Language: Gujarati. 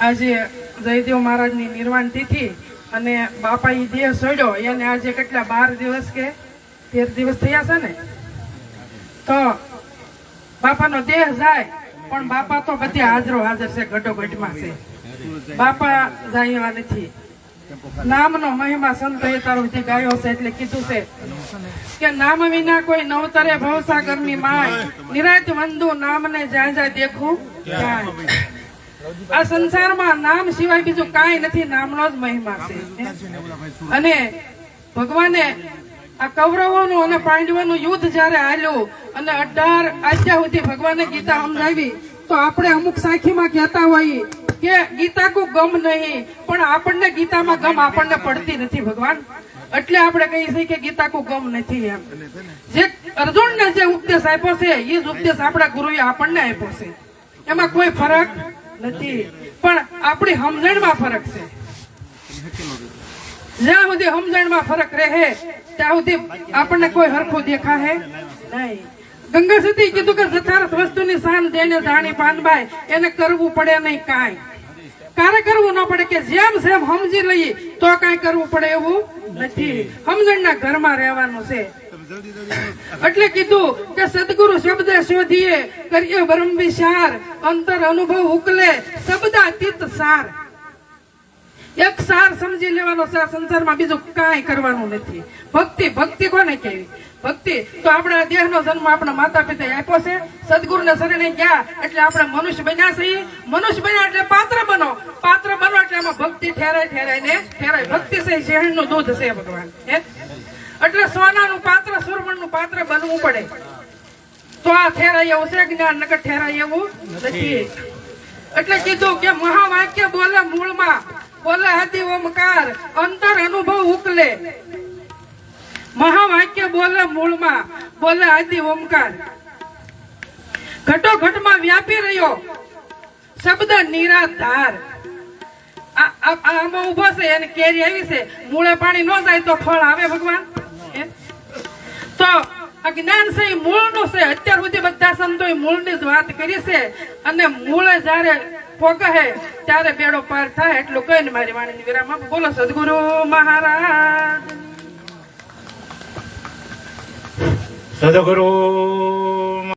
આજે જયદેવ મહારાજની નિર્વાણ તિથિ અને બાપા ઈ દેહ સડ્યો, એને આજે કેટલા, બાર દિવસ કે તેર દિવસ થયા છે ને? તો બાપાનો દેહ જાય, પણ બાપા તો બધે હાજરો હાજર છે ગઢો ગઢમાં છે. બાપા જાય એવા નથી. નામનો મહિમા સંતોએ તરફથી ગાયો છે એટલે કીધું છે કે નામ વિના કોઈ નવતરે ભવસાગરની માય. નિરાજ વંદુ નામને જ્યાં જ્યાં દેખું ત્યાં આ સંસારમાં નામ સિવાય બીજું કાંઈ નથી, નામનો જ મહિમા છે. અને ભગવાને આ કૌરવોનું અને પાંડવોનું યુદ્ધ જ્યારે હાલ્યું અને અઢાર આજ્યા સુધી ભગવાને ગીતા સમજાવી, તો આપણે અમુક સાખીમાં કહેતા હોઈએ કે ગીતા કો ગમ નહીં, પણ આપણને ગીતામાં ગમ આપણને પડતી નથી ભગવાન. એટલે આપણે કહીએ છીએ કે ગીતા કો ગમ નથી એમ. જે અર્જુનને જે ઉપદેશ આપ્યો છે, એ જ ઉપદેશ આપણા ગુરુએ આપણને આપ્યો છે. એમાં કોઈ ફરક નથી. પણ આપણી સમજણમાં ફરક છે. જ્યાં સુધી સમજણમાં ફરક રહે, ત્યાં સુધી આપણને કોઈ હરખું દેખાશે નહીં. ગંગા સતી કીધું કે જથાર્થ વસ્તુની શાન જેને જાણી પાનભાઈ એને કરવું પડે નહીં કાંઈ. કારે કરવું ન પડે કે જેમ જેમ સમજી લઈએ તો કાંઈ કરવું પડે એવું નથી. સમજણના ઘરમાં રહેવાનું છે. એટલે કીધું કે સદગુરુ શબ્દ શોધીએ, કરીએ બ્રહ્મ વિશાર અંતર અનુભવ ઉકલે, શબ્દાતીત સાર. એક સાર સમજી લેવાનો છે, આ સંસારમાં બીજું કાંઈ કરવાનું નથી. ભક્તિ ભક્તિ કોને કેવી ભક્તિ તો આપણા દેહનો જન્મ આપણા માતા પિતાએ આપ્યો છે. સદગુરુને શરણે ગયા, એટલે આપણે મનુષ્ય બન્યા છીએ. મનુષ્ય બન્યા એટલે પાત્ર બનો. પાત્ર બનો એટલે એમાં ભક્તિ ઠેરાય ઠેરાય ને ઠેરાય ભક્તિ છે શહેરનું દૂધ છે ભગવાન. હે? એટલે સોનાનું પાત્ર, સુરમણનું પાત્ર બનવું પડે. તો આ ઠેરાય એવું છે જ્ઞાન નગર ઠેરાય એવું નથી. એટલે કીધું કે મહાવાક્ય બોલે મૂળમાં. બોલે હતી ઓમકાર, અંતર અનુભવ ઉકલે. મહાવાક્ય બોલે મૂળમાં બોલે આદિ ઓમકાર. ઘટો વ્યાપી રહ્યો. શબ્દ નિરાધાર. આમાં ઊભો છે અને કેરી આવી છે. મૂળે પાણી ન જાય તો ફળ આવે ભગવાન? તો અજ્ઞાન જ્ઞાન છે એ મૂળનું છે. અત્યાર સુધી બધા સંતો મૂળની જ વાત કરી છે. અને મૂળે જ્યારે પોગહે ત્યારે બેડો પાર થાય, એટલું કહીને મારી વાણીની વિરામ આપું. બોલો સદગુરુ મહારાજ સદગુરુ